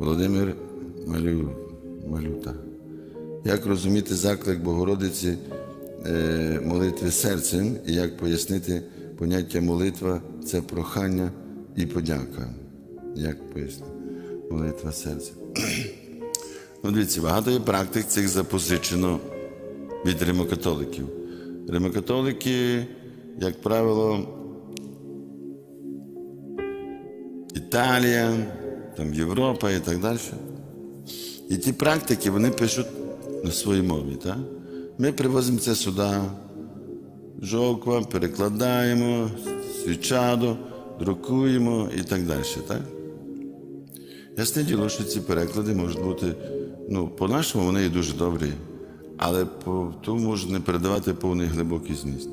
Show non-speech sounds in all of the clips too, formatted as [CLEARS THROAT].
Володимир Малю, Малюта. Як розуміти заклик Богородиці е, молитви серцем і як пояснити поняття молитва це прохання і подяка? Як пояснити? Молитва серцем. [CLEARS THROAT] Ну, дивіться, багато є практик цих запозичено від римокатоликів. Римокатолики, як правило, Італія, там Європа і так далі. І ті практики вони пишуть на своїй мові. Так? Ми привозимо це сюди, жовква, перекладаємо, свічадо, друкуємо і так далі. Так? Ясне діло, що ці переклади можуть бути, ну, по-нашому вони є дуже добрі, але по тому можуть не передавати повний глибокий зміст.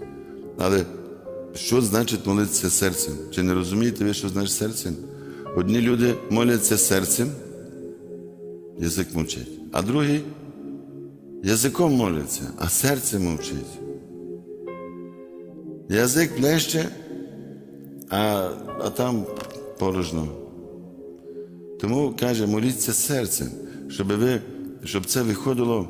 Але що значить молитися серцем? Чи не розумієте ви, що значить серцем? Одні люди моляться серцем, язик мовчить, а другі язиком моляться, а серце мовчить. Язик плеще, а, а там порожно. Тому каже, моліться серцем, щоб ви, щоб це виходило.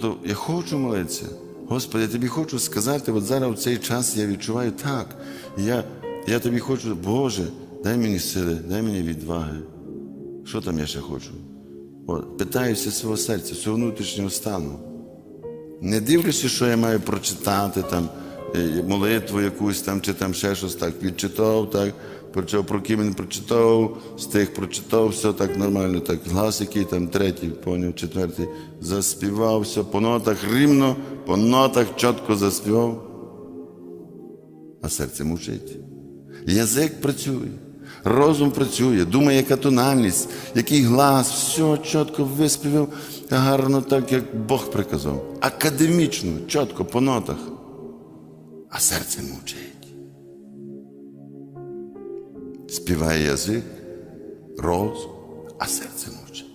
То я хочу молитися. Господи, я тобі хочу сказати, от зараз в цей час я відчуваю так. Я, я тобі хочу, Боже, дай мені сили, дай мені відваги. Що там я ще хочу? От, питаюся свого серця, свого внутрішнього стану. Не дивлюся, що я маю прочитати там е, молитву якусь там, чи там ще щось так відчитав, так, прочитав про ким прочитав, з тих прочитав, все так нормально, так, глас який там третій, поняв, четвертий, заспівав, все, по нотах рівно, по нотах чітко заспівав, а серце мучить. Язик працює, розум працює, думає, яка тональність, який глас, все чітко виспівав, гарно так, як Бог приказав. Академічно, чітко, по нотах. А серце мучить. Співає язик, розум, а серце мучить.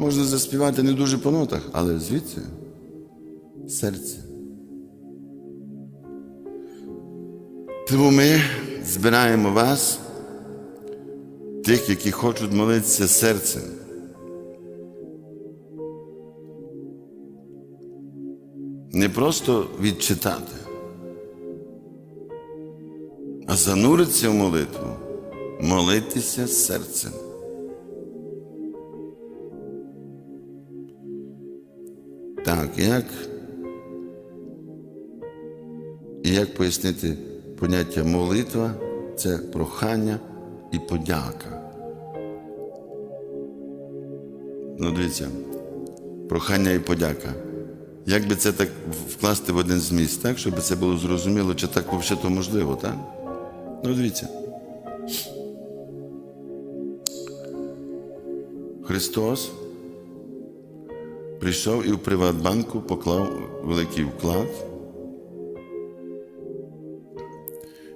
Можна заспівати не дуже по нотах, але звідси серце. Тому ми збираємо вас, тих, які хочуть молитися серцем. Не просто відчитати, а зануритися в молитву, молитися серцем. Так, як і як пояснити поняття молитва це прохання і подяка. Ну, дивіться, прохання і подяка. Як би це так вкласти в один зміст, так, щоб це було зрозуміло, чи так взагалі то можливо, так? Ну, дивіться. Христос прийшов і в Приватбанку поклав великий вклад.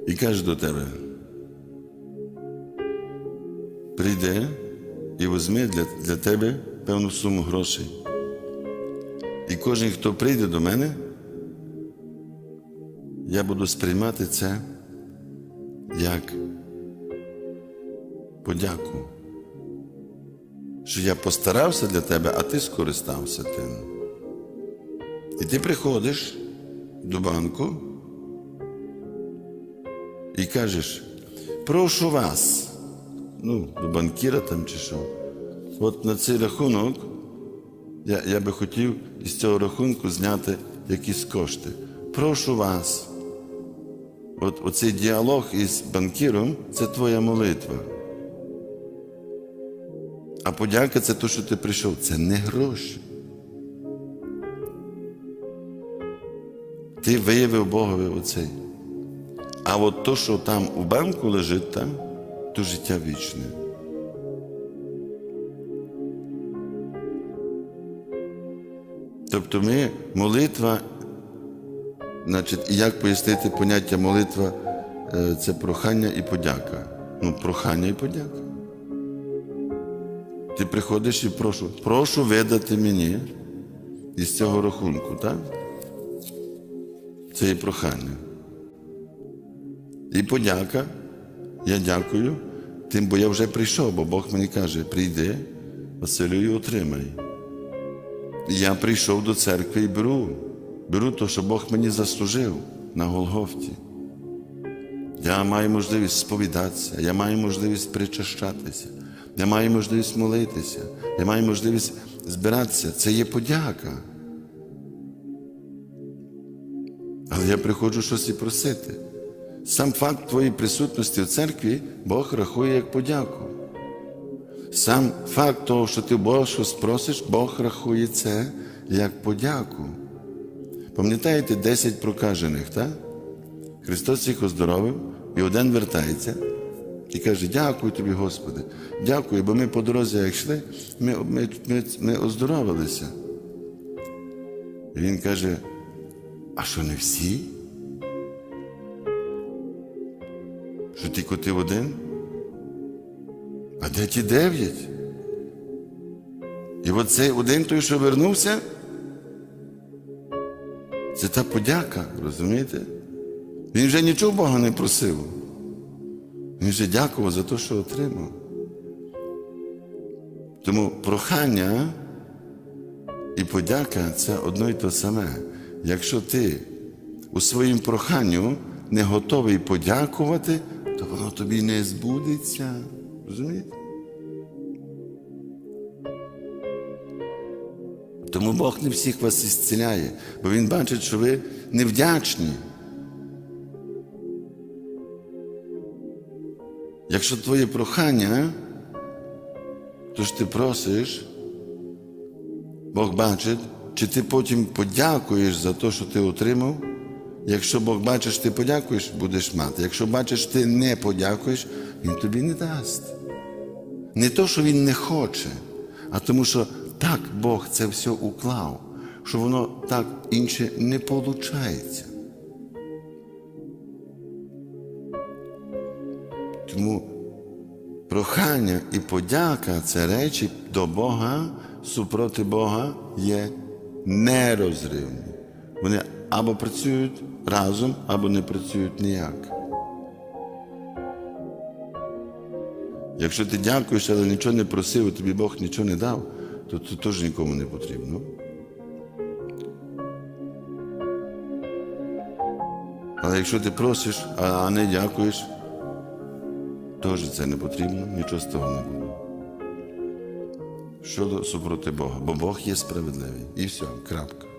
І каже до тебе, прийди і візьми для, для тебе певну суму грошей. І кожен, хто прийде до мене, я буду сприймати це як подяку, що я постарався для тебе, а ти скористався тим. І ти приходиш до банку і кажеш, прошу вас, ну, до банкіра там чи що, от на цей рахунок я, я би хотів із цього рахунку зняти якісь кошти. Прошу вас. От оцей діалог із банкіром це твоя молитва. А подяка це те, що ти прийшов. Це не гроші. Ти виявив Богові оцей. А от то, що там у банку лежить, там, то життя вічне. Тобто ми молитва, значить, як пояснити поняття молитва е, це прохання і подяка. Ну, прохання і подяка. Ти приходиш і прошу, прошу видати мені із цього рахунку, так? Це і прохання. І подяка. Я дякую тим, бо я вже прийшов, бо Бог мені каже: прийди, Василю, і отримай. Я прийшов до церкви і беру, беру те, що Бог мені заслужив на Голгофті. Я маю можливість сповідатися, я маю можливість причащатися, я маю можливість молитися, я маю можливість збиратися. Це є подяка. Але я приходжу щось і просити. Сам факт твоєї присутності в церкві Бог рахує як подяку. Сам факт того, що ти Бога щось просиш, Бог рахує це як подяку. Пам'ятаєте 10 прокажених, так? Христос їх оздоровив, і один вертається і каже: Дякую тобі, Господи, дякую, бо ми по дорозі, як йшли, ми, ми, ми, ми оздоровилися. І він каже: а що не всі? Що ти один? А де ті дев'ять? І от цей один той, що вернувся, це та подяка, розумієте? Він вже нічого Бога не просив. Він вже дякував за те, що отримав. Тому прохання і подяка це одно й те саме. Якщо ти у своїм проханню не готовий подякувати, то воно тобі не збудеться. Розумієте? Тому Бог не всіх вас ісціляє, бо Він бачить, що ви невдячні. Якщо твоє прохання, то ж ти просиш, Бог бачить, чи ти потім подякуєш за те, що ти отримав. Якщо Бог бачиш, ти подякуєш, будеш мати. Якщо бачиш, ти не подякуєш, Він тобі не дасть. Не то, що Він не хоче, а тому, що так Бог це все уклав, що воно так інше не виходить. Тому прохання і подяка це речі до Бога, супроти Бога є нерозривні. Вони або працюють разом, або не працюють ніяк. Якщо ти дякуєш, але нічого не просив, і тобі Бог нічого не дав, то це теж нікому не потрібно. Але якщо ти просиш, а не дякуєш, теж це не потрібно, нічого з того не буде. Щодо супроти Бога, бо Бог є справедливий. І все, крапка.